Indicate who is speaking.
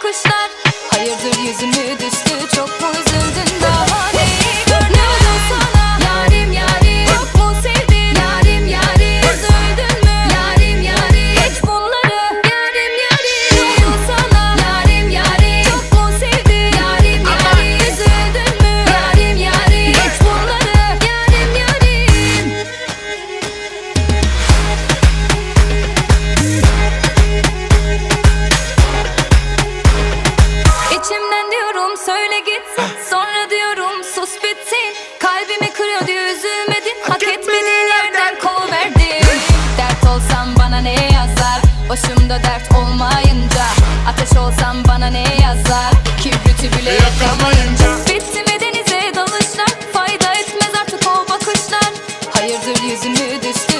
Speaker 1: bakışlar Hayırdır yüzünü söyle gitsin Sonra diyorum sus bitsin Kalbimi kırıyor diye üzülmedin Hak etmediğin yerden koverdin. Dert olsam bana ne yazar? Başımda dert olmayınca Ateş olsam bana ne yazar? Kibriti bile
Speaker 2: Yakamayınca
Speaker 1: Bitti mi denize dalışlar? Fayda etmez artık o bakışlar. Hayırdır yüzümü düştü